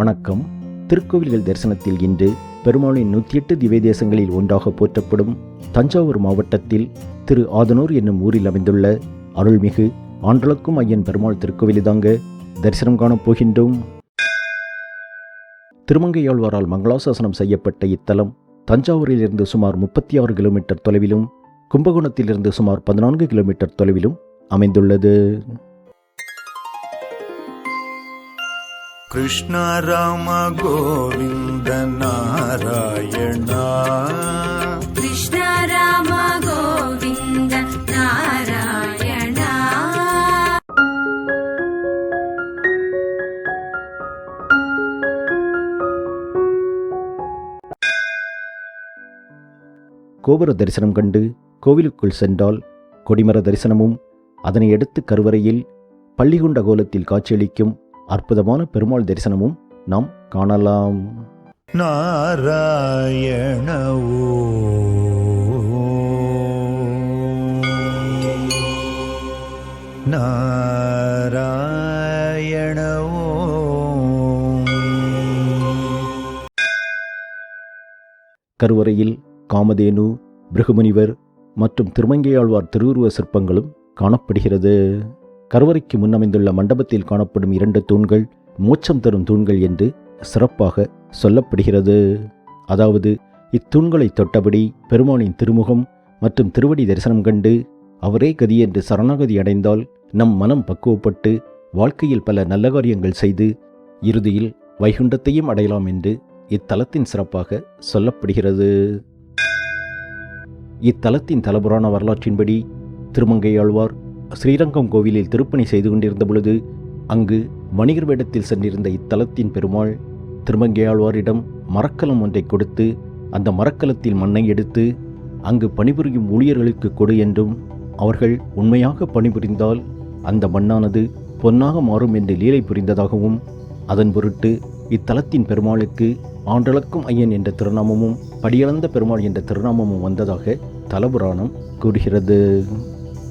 வணக்கம். திருக்கோவில்கள் தரிசனத்தில் இன்று பெருமாளின் நூற்றி எட்டு திவ்ய தேசங்களில் ஒன்றாக போற்றப்படும் தஞ்சாவூர் மாவட்டத்தில் திரு ஆதனூர் என்னும் ஊரில் அமைந்துள்ள அருள்மிகு ஆண்டளக்கும் ஐயன் பெருமாள் திருக்கோவிலிதாங்க தரிசனம் காணப் போகின்றோம். திருமங்கையாழ்வாரால் மங்களாசாசனம் செய்யப்பட்ட இத்தலம் தஞ்சாவூரிலிருந்து சுமார் முப்பத்தி ஆறு கிலோமீட்டர் தொலைவிலும் கும்பகோணத்திலிருந்து சுமார் பதினான்கு கிலோமீட்டர் தொலைவிலும் அமைந்துள்ளது. कृष्ण राम गोविन्द नारायणा कृष्ण राम गोविन्द नारायणा கோபுர தரிசனம் கண்டு கோவிலுக்குள் சென்றால் கொடிமர தரிசனமும் அதனை அடுத்து கருவறையில் பள்ளிகுண்ட கோலத்தில் காட்சியளிக்கும் அற்புதமான பெருமாள் தரிசனமும் நாம் காணலாம். நாராயண நாராயணவோ. கருவறையில் காமதேனு பிருகுமுனிவர் மற்றும் திருமங்கையாழ்வார் திருவுருவ சிற்பங்களும் காணப்படுகிறது. கருவறைக்கு முன்னமைந்துள்ள மண்டபத்தில் காணப்படும் இரண்டு தூண்கள் மோட்சம் தரும் தூண்கள் என்று சிறப்பாக சொல்லப்படுகிறது. அதாவது இத்தூண்களை தொட்டபடி பெருமானின் திருமுகம் மற்றும் திருவடி தரிசனம் கண்டு அவரே கதி என்று சரணாகதி அடைந்தால் நம் மனம் பக்குவப்பட்டு வாழ்க்கையில் பல நல்ல காரியங்கள் செய்து இறுதியில் வைகுண்டத்தையும் அடையலாம் என்று இத்தலத்தின் சிறப்பாக சொல்லப்படுகிறது. இத்தலத்தின் தலபுராண வரலாற்றின்படி திருமங்கையாழ்வார் ஸ்ரீரங்கம் கோவிலில் திருப்பணி செய்து கொண்டிருந்த பொழுது அங்கு வணிகர் வேடத்தில் சென்றிருந்த இத்தலத்தின் பெருமாள் திருமங்கையாழ்வாரிடம் மரக்கலம் ஒன்றை கொடுத்து அந்த மரக்கலத்தில் மண்ணை எடுத்து அங்கு பணிபுரியும் ஊழியர்களுக்கு கொடு என்றும் அவர்கள் உண்மையாக பணிபுரிந்தால் அந்த மண்ணானது பொன்னாக மாறும் என்று லீலை புரிந்ததாகவும் அதன் பொருட்டு இத்தலத்தின் பெருமாளுக்கு ஆண்டளக்கும் ஐயன் என்ற திருநாமமும் படியளந்த பெருமாள் என்ற திருநாமமும் வந்ததாக தலபுராணம் கூறுகிறது.